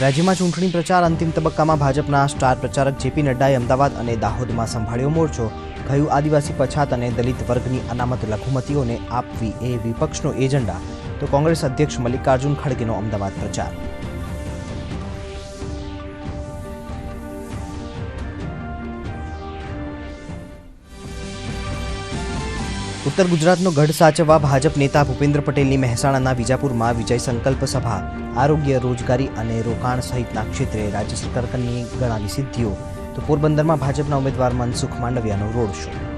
રાજ્યમાં ચૂંટણી પ્રચાર અંતિમ તબક્કામાં ભાજપના સ્ટાર પ્રચારક જેપી નડ્ડાએ અમદાવાદ અને દાહોદમાં સંભાળ્યો મોરચો. કહ્યું, આદિવાસી પછાત અને દલિત વર્ગની અનામત લઘુમતીઓને આપવી એ વિપક્ષનો એજન્ડા. તો કોંગ્રેસ અધ્યક્ષ મલ્લિકાર્જુન ખડગેનો અમદાવાદ પ્રચાર. ઉત્તર ગુજરાતનો ગઢ સાચવવા ભાજપ નેતા ભૂપેન્દ્ર પટેલની મહેસાણાના વિજાપુરમાં વિજય સંકલ્પ સભા, આરોગ્ય, રોજગારી અને રોકાણ સહિતના ક્ષેત્રે રાજ્ય સરકારની ગણાવી સિદ્ધિઓ. તો પોરબંદરમાં ભાજપના ઉમેદવાર મનસુખ માંડવિયાનો રોડ શો.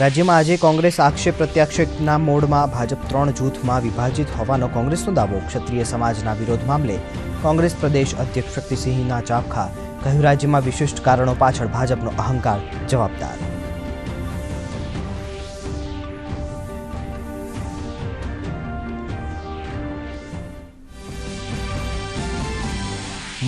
રાજ્યમાં આજે કોંગ્રેસ આક્ષેપ પ્રત્યાક્ષેપના મોડમાં ભાજપ ત્રણ જૂથમાં વિભાજિત હોવાનો કોંગ્રેસનો દાવો. ક્ષત્રિય સમાજના વિરોધ મામલે કોંગ્રેસ પ્રદેશ અધ્યક્ષ શક્તિસિંહના ચાખા કહ્યું, રાજ્યમાં વિશિષ્ટ કારણો પાછળ ભાજપનો અહંકાર જવાબદાર.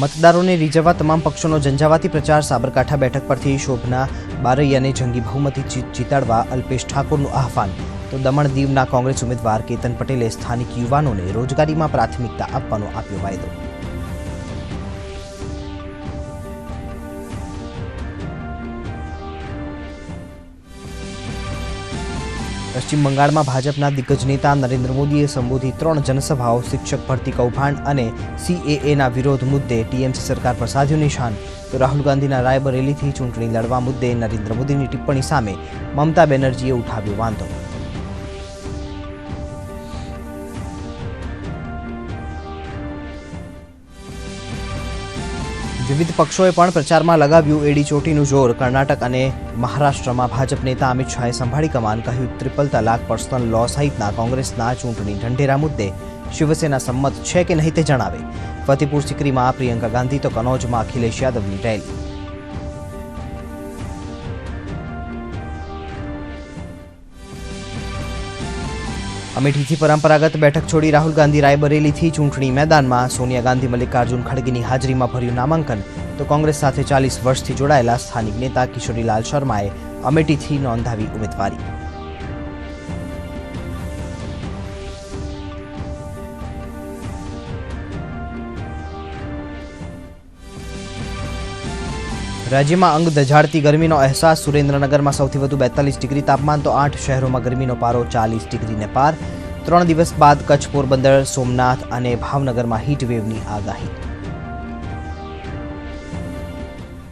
મતદારોને રીઝવવા તમામ પક્ષોનો ઝંઝાવાતી પ્રચાર, સાબરકાંઠા બેઠક પરથી શોભના બારૈયાને જંગી બહુમતી જીત જીતાડવા અલ્પેશ ઠાકોરનું આહવાન. તો દમણ દીવના કોંગ્રેસ ઉમેદવાર કેતન પટેલે સ્થાનિક યુવાનોને રોજગારીમાં પ્રાથમિકતા આપવાનો આપ્યો વાયદો. પશ્ચિમ બંગાળમાં ભાજપના દિગ્ગજ નેતા નરેન્દ્ર મોદીએ સંબોધી ત્રણ જનસભાઓ, શિક્ષક ભરતી કૌભાંડ અને સીએએના વિરોધ મુદ્દે ટીએમસી સરકાર પર સાધ્યું નિશાન. તો રાહુલ ગાંધીના રાયબરેલીથી ચૂંટણી લડવા મુદ્દે નરેન્દ્ર મોદીની ટિપ્પણી સામે મમતા બેનર્જીએ ઉઠાવ્યો વાંધો. વિવિધ પક્ષોએ પણ પ્રચારમાં લગાવ્યું એડી ચોટીનું જોર. કર્ણાટક અને મહારાષ્ટ્રમાં ભાજપ નેતા અમિત શાહે સંભાળી કમાન કહ્યું ટ્રિપલ તલાક પર્સનલ લો સહિતના કોંગ્રેસના ચૂંટણી ઢંઢેરા મુદ્દે શિવસેના સંમત છે કે નહીં તે જણાવે. ફતેપુર સિકરીમાં પ્રિયંકા ગાંધી તો કનોજમાં અખિલેશ યાદવની રેલી. અમેઠીથી પરંપરાગત બેઠક છોડી રાહુલ ગાંધી રાયબરેલીથી ચૂંટણી મેદાનમાં સોનિયા ગાંધી, મલ્લિકાર્જુન ખડગેની હાજરીમાં ભર્યું નામાંકન. તો કોંગ્રેસ સાથે ચાલીસ વર્ષથી જોડાયેલા સ્થાનિક નેતા કિશોરીલાલ શર્માએ અમેઠીથી નોંધાવી ઉમેદવારી. રાજ્યમાં અંગ દઝાડતી ગરમીનો અહેસાસ. સુરેન્દ્રનગરમાં સૌથી વધુ બેતાલીસ ડિગ્રી તાપમાન તો આઠ શહેરોમાં ગરમીનો પારો ચાલીસ ડિગ્રીને પાર. ત્રણ દિવસ બાદ કચ્છ પોરબંદર, સોમનાથ અને ભાવનગરમાં વેવની આગાહી.